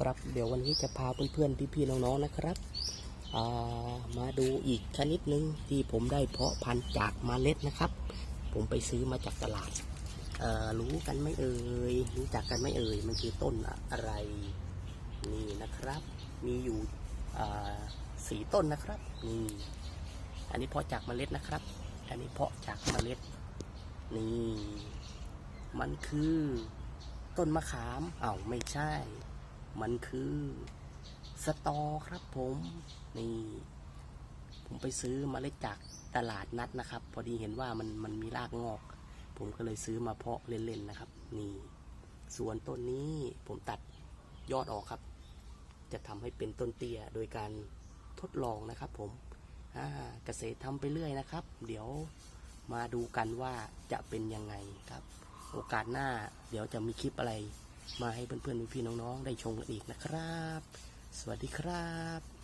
ครับ เดี๋ยววันนี้จะพาเพื่อนๆพี่ๆน้องๆนะครับามาดูอีกชนิดหนึ่งที่ผมได้เพาะพันธุ์จากเมล็ดนะครับ ผมไปซื้อมาจากตลาดรู้กันไหม่เอ่ยรู้จักกันไหม่เอ่ยมันคือต้นอะไรนี่นะครับ มีอยู่สี่ต้นนะครับนี่อันนี้เพาะจากเมล็ดนะครับ อันนี้เพาะจากเมล็ดนี่มันคือต้นมะขามอ้าวไม่ใช่ มันคือสตอครับผมนี่ผมไปซื้อมาเล็ดจากตลาดนัดนะครับ พอดีเห็นว่ามันมันมีรากงอก ผมก็เลยซื้อมาเพาะเล่นๆนะครับ นี่ส่วนต้นนี้ผมตัดยอดออกครับ จะทำให้เป็นต้นเตี้ยโดยการทดลองนะครับ ผมเกษตรทำไปเรื่อยนะครับ เดี๋ยวมาดูกันว่าจะเป็นยังไงครับ โอกาสหน้าเดี๋ยวจะมีคลิปอะไร มาให้เพื่อนๆพี่ๆน้องๆ ได้ชมกันอีกนะครับ สวัสดีครับ